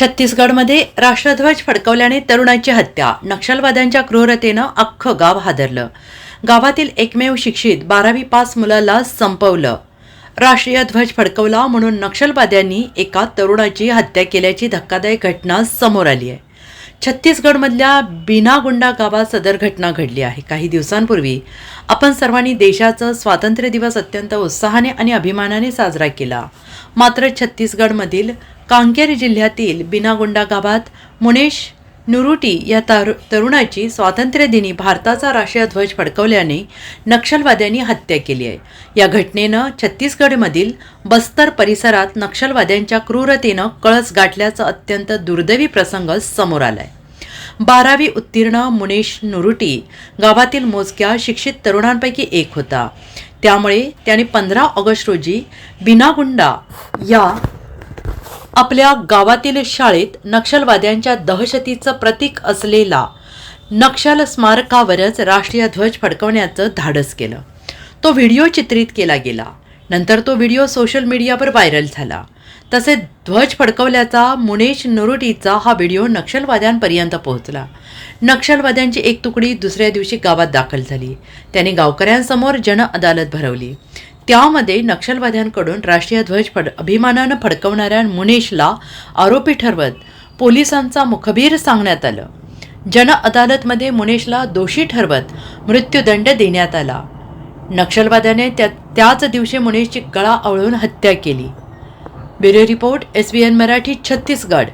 छत्तीसगडमध्ये राष्ट्रध्वज फडकवल्याने तरुणाची हत्या. नक्षलवाद्यांच्या क्रूरतेनं अख्खं गाव हादरलं. गावातील एकमेव शिक्षित बारावी पास मुलाला संपवलं. राष्ट्रीय ध्वज फडकवला म्हणून नक्षलवाद्यांनी एका तरुणाची हत्या केल्याची धक्कादायक घटना समोर आली आहे. छत्तीसगडमधल्या बिनागुंडा गावात सदर घटना घडली आहे. काही दिवसांपूर्वी आपण सर्वांनी देशाचं स्वातंत्र्य दिवस अत्यंत उत्साहाने आणि अभिमानाने साजरा केला. मात्र छत्तीसगडमधील कांकेर जिल्ह्यातील बिनागुंडा गावात मुनेश नुरुटी या तारु तरुणाची स्वातंत्र्यदिनी भारताचा राष्ट्रीय ध्वज फडकवल्याने नक्षलवाद्यांनी हत्या केली आहे. या घटनेनं छत्तीसगडमधील बस्तर परिसरात नक्षलवाद्यांच्या क्रूरतेनं कळस गाठल्याचा अत्यंत दुर्दैवी प्रसंग समोर आलाय. बारावी उत्तीर्ण मुनेश नुरुटी गावातील मोजक्या शिक्षित तरुणांपैकी एक होता. त्यामुळे त्याने पंधरा ऑगस्ट रोजी बिनागुंडा या आपल्या गावातील शाळेत नक्षलवाद्यांच्या दहशतीचं प्रतीक असलेला नक्षल स्मारकावरच राष्ट्रीय ध्वज फडकवण्याचं धाडस केलं. तो व्हिडिओ चित्रित केला गेला. नंतर तो व्हिडिओ सोशल मीडियावर व्हायरल झाला. तसेच ध्वज फडकवल्याचा मुनेश नुरुटीचा हा व्हिडिओ नक्षलवाद्यांपर्यंत पोहोचला. नक्षलवाद्यांची एक तुकडी दुसऱ्या दिवशी गावात दाखल झाली. त्यांनी गावकऱ्यांसमोर जन अदालत भरवली. त्यामध्ये नक्षलवाद्यांकडून राष्ट्रीय ध्वज फड अभिमानानं फडकवणाऱ्या मुनेशला आरोपी ठरवत पोलिसांचा मुखबीर सांगण्यात आलं. जन अदालतमध्ये मुनेशला दोषी ठरवत मृत्यूदंड देण्यात आला. नक्षलवाद्याने त्या त्याच दिवशी मुनेशची गळा आवळून हत्या केली. Bureau report S B N Marathi Chhattisgarh.